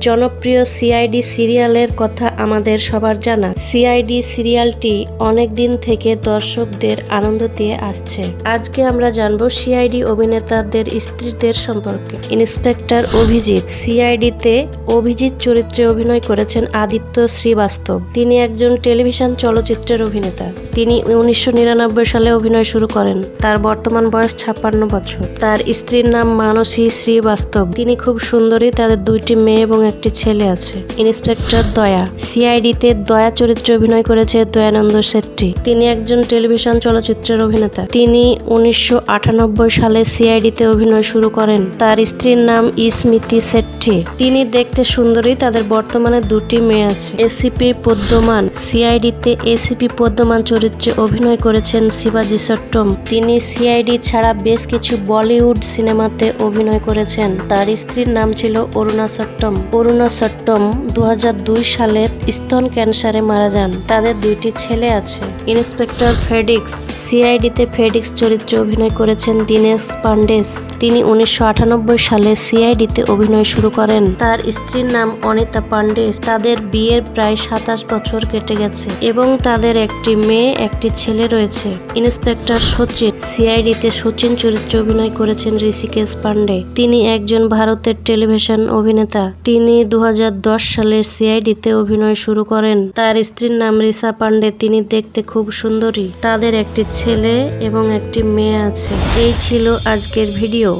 জনপ্রিয় সিআইডি সিরিয়ালের কথা আমাদের সবার জানা। সিআইডি সিরিয়ালটি অনেক দিন থেকে দর্শকদের আনন্দ দিয়ে আসছে। আজকে আমরা জানব সিআইডি অভিনেতাদের স্ত্রীদের সম্পর্কে। ইন্সপেক্টর অভিজিৎ সিআইডিতে অভিজিৎ চরিত্রে অভিনয় করেছেন আদিত্য শ্রীবাস্তব। তিনি একজন টেলিভিশন চলচ্চিত্রের অভিনেতা। তিনি উনিশশো নিরানব্বই সালে অভিনয় শুরু করেন। তার বর্তমান বয়স ছাপ্পান্ন বছর। তার স্ত্রীর নাম মানসী শ্রীবাস্তব। তিনি খুব সুন্দরী, তাদের দুইটি মেয়ে এবং একটি ছেলে আছে। ইন্সপেক্টর দয়া। সিআইডিতে দয়া চরিত্রে অভিনয় করেছে দয়ানন্দ শেট্টি। তিনি একজন টেলিভিশন চলচ্চিত্রের অভিনেতা। তিনি উনিশশো আটানব্বই সালে সিআইডিতে অভিনয় শুরু করেন। তার স্ত্রীর নাম ইস্মিতি শেট্টি। তিনি দেখতে সুন্দরী তাদের বর্তমানে দুটি মেয়ে আছে। এসিপি পদ্মমান সিআইডিতে এসিপি পদ্মমান চরিত্রে অভিনয় করেছেন শিবাজি সট্টম তিনি সিআইডি ছাড়া বেশ কিছু বলিউড সিনেমাতে অভিনয় করেছেন। তার স্ত্রীর নাম ছিল অরুণা সট্টম অরুণা সট্টম দু সালে স্তন ক্যান্সারে মারা যান। তাদের দুইটি ছেলে আছে। ইন্সপেক্টর ফেডিক্স, সিআইডিতে ফেডিক্স চরিত্রে অভিনয় করেছেন দীনেশ পান্ডেস। তিনি উনিশশো আটানব্বই সালে সিআইডিতে অভিনয় শুরু করেন। তার স্ত্রীর নাম অনিতা পান্ডেস। তাদের বিয়ের প্রায় সাতাশ বছর কেটে গেছে এবং তাদের একটি মেয়ে, একটি ছেলে রয়েছে। ইন্সপেক্টর সচিন, সিআইডিতে সচিন চরিত্রে অভিনয় করেছেন ঋষিকেশ পান্ডে। তিনি একজন ভারতের টেলিভিশন অভিনেতা। তিনি দু সালের সিআইডিতে অভিনয় শুরু করেন। তার স্ত্রীর নাম রিসা পান্ডে। তিনি দেখতে খুব সুন্দরী। তাদের একটি ছেলে এবং একটি মেয়ে আছে। এই ছিল আজকের ভিডিও।